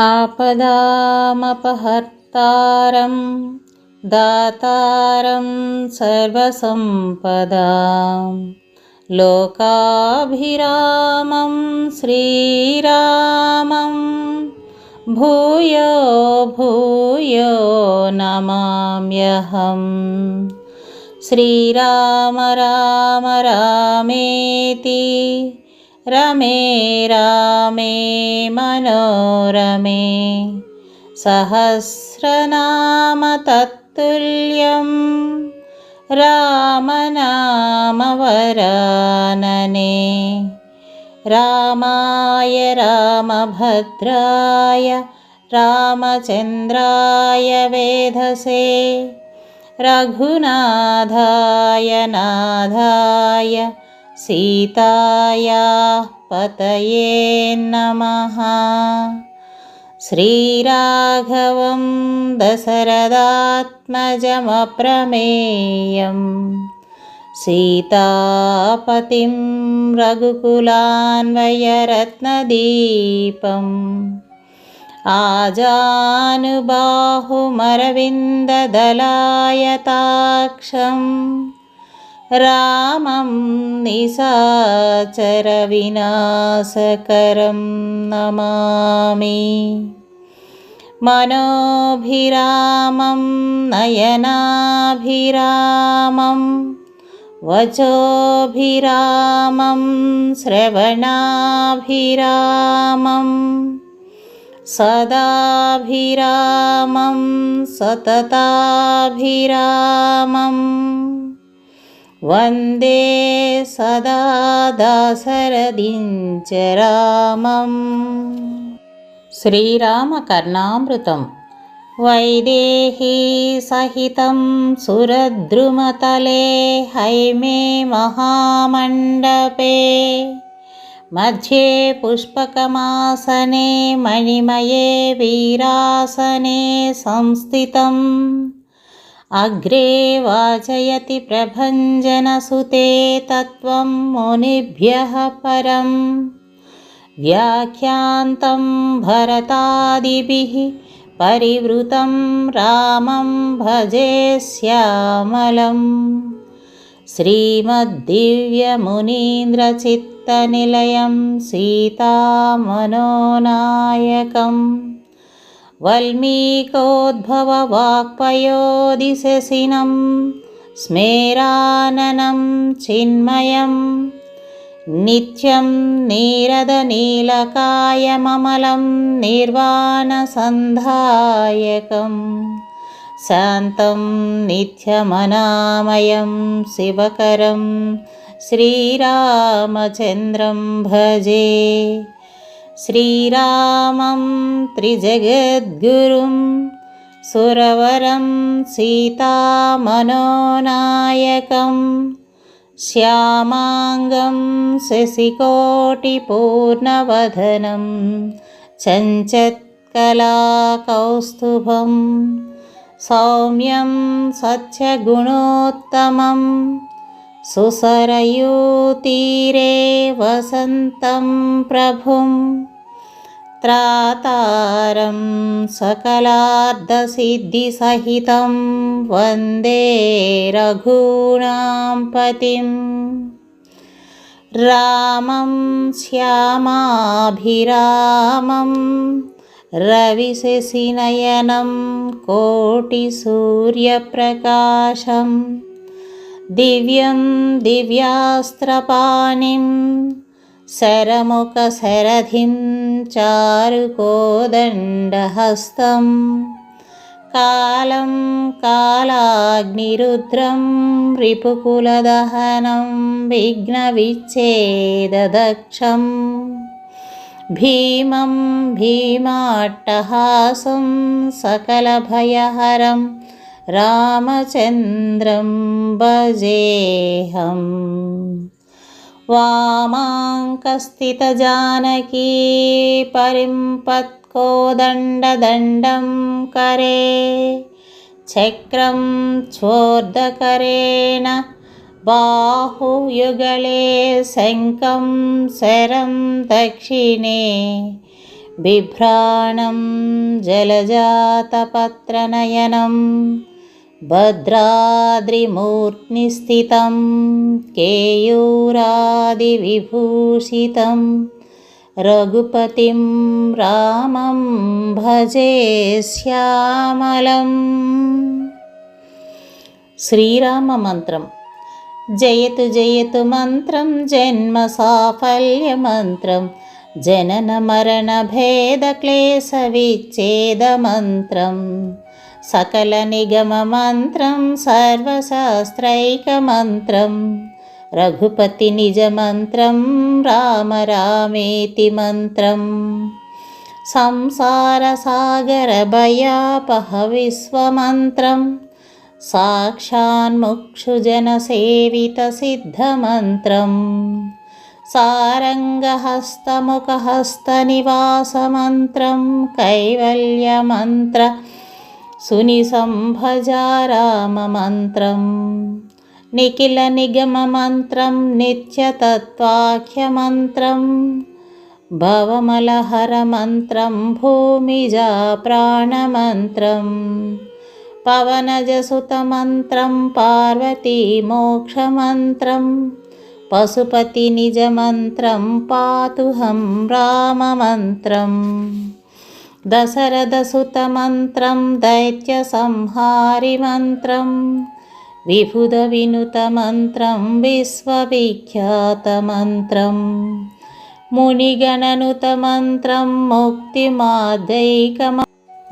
आपदामपहर्तारं दातारं सर्वसम्पदां। लोकाभिरामं श्रीरामं भूयो भूयो नमाम्यहम् श्रीराम राम रामेति रमे रामे मनोरमे। सहस्रनाम तत्तुल्यं रामनामवरानने। रामाय रामभद्राय रामचन्द्राय वेधसे। रघुनाथाय नाथाय सीतायाः पतये नमः। श्रीराघवं दशरथात्मजमप्रमेयं सीतापतिं रघुकुलान्वयरत्नदीपम्। आजानुबाहुमरविन्ददलायताक्षं रामं निशाचरविनाशकरं नमामि। मनोभिरामं नयनाभिरामं वचोभिरामं श्रवणाभिरामम् सदाभिरामं सतताभिरामं वन्दे सदा दासरदिञ्च रामम् श्रीरामकर्णामृतं वैदेही सहितं सुरद्रुमतले हैमे महामण्डपे मध्ये पुष्पकमासने मणिमये वीरासने संस्थितम् अग्रे वाचयति प्रभञ्जनसुते तत्त्वं मुनिभ्यः परं व्याख्यान्तं भरतादिभिः परिवृतं रामं भजे श्यामलम् श्रीमद्दिव्यमुनीन्द्रचित्तनिलयं सीतामनोनायकं वल्मीकोद्भववाक्पयोदिशसिनं स्मेराननं चिन्मयं नित्यं नीरदनीलकायममलं निर्वाणसन्धायकम् शान्तं नित्यमनामयं शिवकरं श्रीरामचन्द्रं भजे श्रीरामं त्रिजगद्गुरुं सुरवरं सीतामनोनायकं श्यामाङ्गं शशिकोटिपूर्णवदनं चञ्चत्कलाकौस्तुभम् सौम्यं सत्यगुणोत्तमं सुसरयूतीरे वसन्तं प्रभुं त्रातारं सकलार्धसिद्धिसहितं वन्दे रघूणां पतिं रामं श्यामाभिरामम् रविशशिनयनं कोटिसूर्यप्रकाशं दिव्यं दिव्यास्त्रपाणिं शरमुखशरधिं चारुकोदण्डहस्तं कालं कालाग्निरुद्रं रिपुकुलदहनं विघ्नविच्छेददक्षम् भीमं भीमाट्टहासं सकलभयहरं रामचन्द्रं भजेऽहम् वामाङ्कस्थितजानकी परिम्पत्कोदण्डदण्डं करे चक्रं चोर्धकरेण बाहुयुगले शङ्खं शरं दक्षिणे बिभ्राणं जलजातपत्रनयनं भद्राद्रिमूर्त्निस्थितं केयूरादिविभूषितं रघुपतिं रामं भजे श्यामलम्। श्रीराममन्त्रं जयतु जयतु मन्त्रं जन्मसाफल्यमन्त्रं जननमरणभेदक्लेशविच्छेदमन्त्रम् सकलनिगममन्त्रं सर्वशास्त्रैकमन्त्रं रघुपतिनिजमन्त्रं राम रामेति मन्त्रं संसारसागरभयापहविश्वमन्त्रं साक्षान्मुक्षुजनसेवितसिद्धमन्त्रम् सारङ्गहस्तमुखहस्तनिवासमन्त्रं कैवल्यमन्त्र సునిసంభజారామమంత్రం నిఖిల నిగమమంత్రం నిత్యతత్వాఖ్యమంత్రం భవమలహరమంత్రం భూమిజా ప్రాణమంత్రం పవనజసుతమంత్రం పార్వతీమోక్షమంత్రం పశుపతినిజమంత్రం పాతుహం రామమంత్రం दशरथसुतमन्त्रं दैत्यसंहारिमन्त्रं विभुदविनुतमन्त्रं विश्वविख्यातमन्त्रं मुनिगणनुतमन्त्रं मुक्तिमादैकमन्त्र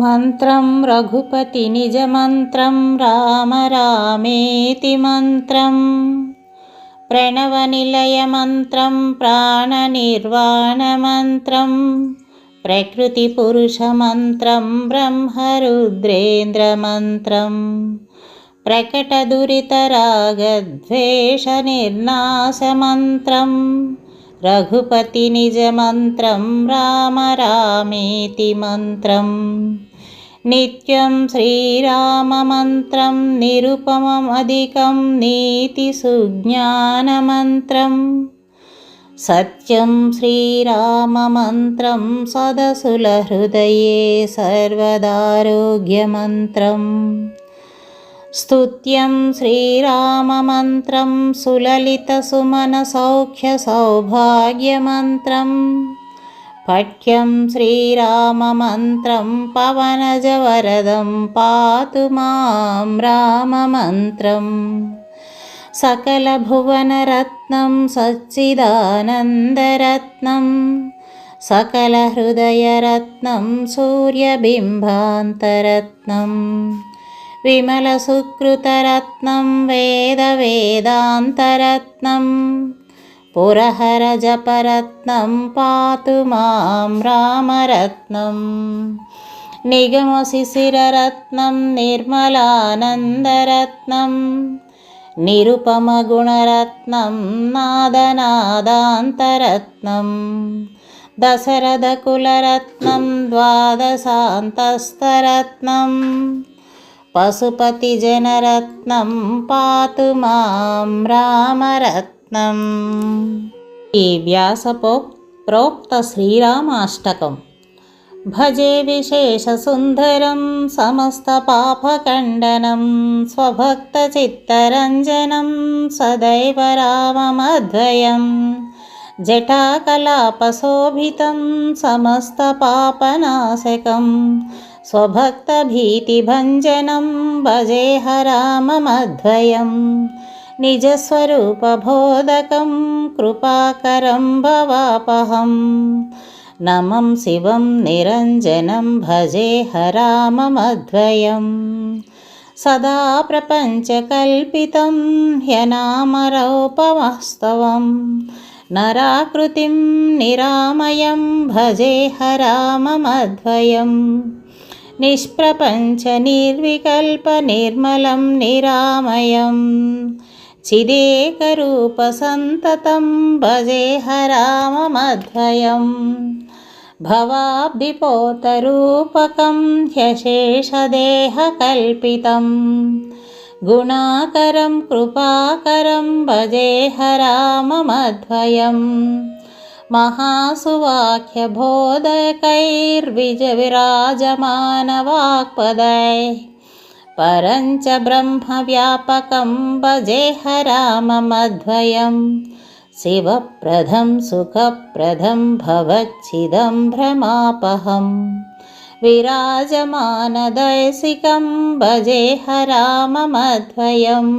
मन्त्रं रघुपतिनिजमन्त्रं रामरामेति मन्त्रम् प्रणवनिलयमन्त्रं प्राणनिर्वाणमन्त्रम् ప్రణవనిలయమంత్రం ప్రాణనిర్వాణమంత్రం ప్రకృతిపురుషమంత్రం బ్రహ్మరుద్రేంద్రమంత్రం ప్రకటదురితరాగద్వేషనిర్నాశమంత్రం రఘుపతి నిజమంత్రం రామ రామేతి మంత్రం. నిత్యం सत्यं श्रीराममन्त्रं सदसुलहृदये सर्वदारोग्यमन्त्रम् स्तुत्यं श्रीराममन्त्रं सुललितसुमनसौख्यसौभाग्यमन्त्रं। पठ्यं श्रीराममन्त्रं पवनजवरदं पातु मां राममन्त्रम्। सकलभुवनरत्नं सच्चिदानन्दरत्नं सकलहृदयरत्नं सूर्यबिम्बान्तरत्नं विमलसुकृतरत्नं वेदवेदान्तरत्नं पुरहरजपरत्नं पातु मां रामरत्नं निगमशिशिररत्नं निर्मलानन्दरत्नं నిరుపమగుణరత్నం నాదనాదాంతరత్నం. దశరథకులరత్నం ద్వాదశాంతస్తరత్నం. పశుపతిజనరత్నం పాతు మాం రామరత్నం. ఈ వ్యాస ప్రోక్త శ్రీరామాష్టకం. भजे विशेषसुन्दरं समस्तपापखण्डनं स्वभक्तचित्तरञ्जनं सदैव राममध्वयं। जटाकलापशोभितं समस्तपापनाशकं स्वभक्तभीतिभञ्जनं भजे हराममध्वयं। निजस्वरूपबोधकं कृपाकरं भवापहम्। నమం శివం నిరంజనం భజే హరామమద్వయం. సదా ప్రపంచకల్పితం హ్యనామరౌపమస్తవం నరాకృతిం నిరామయం భజే హరామమద్వయం. నిష్ప్రపంచ నిర్వికల్ప నిర్మలం నిరామయం. चिदेकरूपसन्ततं भजे हराममध्वयं भवाभिपोतरूपकं ह्यशेषदेहकल्पितं गुणाकरं कृपाकरं भजे हराममध्वयं महासुवाख्यबोधकैर्विजविराजमानवाक्पदय परञ्च ब्रह्मव्यापकं भजेह राममद्वयं शिवप्रदं सुखप्रदं भवच्छिदं भ्रमापहम् विराजमानदैशिकं भजेह राममद्वयम्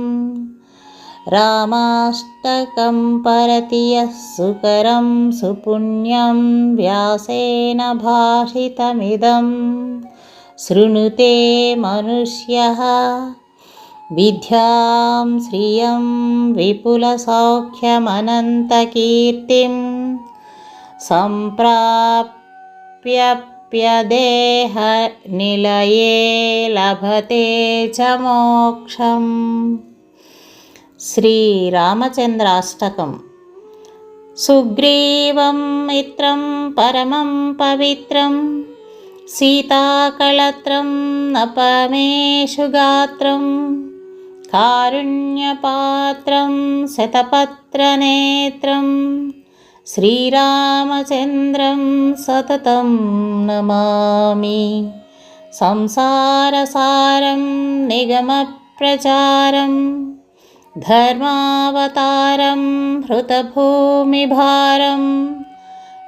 रामाष्टकं परति यः सुकरं सुपुण्यं व्यासेन भाषितमिदं शृणुते मनुष्यः। विद्यां श्रियं विपुलसौख्यमनन्तकीर्तिं सम्प्राप्यप्यदेहनिलये लभते च मोक्षम्। सुग्रीव सुग्रीवं मित्रं परमं पवित्रम्। सीताकलत्रं नपमेषु गात्रं कारुण्यपात्रं शतपत्रनेत्रं श्रीरामचन्द्रं सततं नमामि। संसारसारं निगमप्रचारं धर्मावतारं हृतभूमिभारम्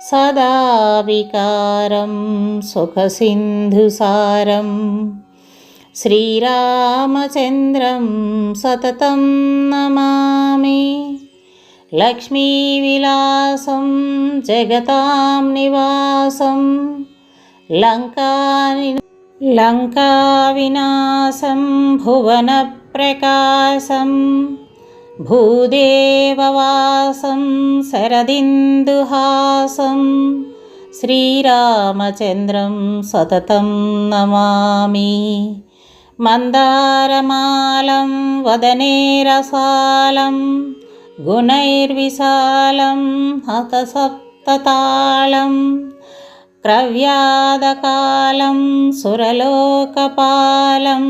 सदा विकारं सुखसिन्धुसारं श्रीरामचन्द्रं सततं नमामि लक्ष्मीविलासं जगतां निवासं लङ्कानि लङ्काविनाशं भुवनप्रकाशम् भूदेववासं शरदिन्दुहासं श्रीरामचन्द्रं सततं नमामि मन्दारमालं वदने रसालं गुणैर्विशालं हतसप्ततालं क्रव्यादकालं सुरलोकपालं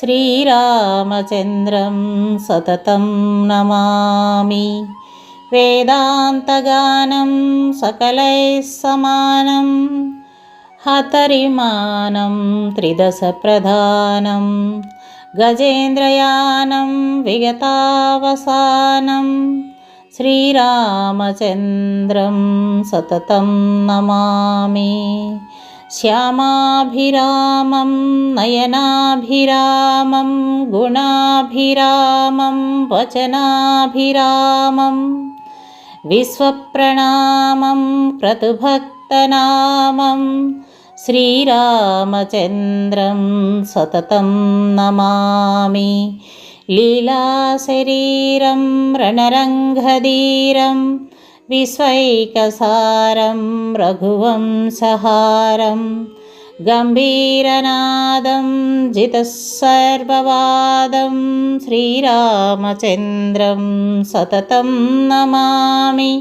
శ్రీరామచంద్రం సతతం నమామి. వేదాంతగానం సకలై సమానం. హతరిమానం త్రిదశ ప్రధానం. గజేంద్రయానం విగతావసానం. శ్రీరామచంద్రం సతతం నమామి. श्यामाभिरामं नयनाभिरामं गुणाभिरामं वचनाभिरामं विश्वप्रणामं क्रतुभक्तनामं श्रीरामचन्द्रं सततं नमामि। लीलाशरीरं रणरङ्गधीरं विश्वैकसारं रघुवंशहारं गम्भीरनादं जितः सर्ववादं श्रीरामचन्द्रं सततं नमामि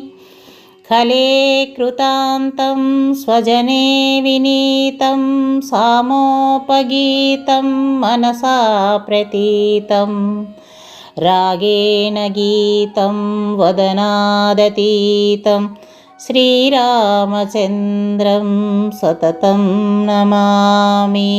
खले कृतान्तं स्वजने विनीतं सामोपगीतं मनसा प्रतीतम् रागेण गीतं वदनादतीतं श्रीरामचन्द्रं सततं नमामि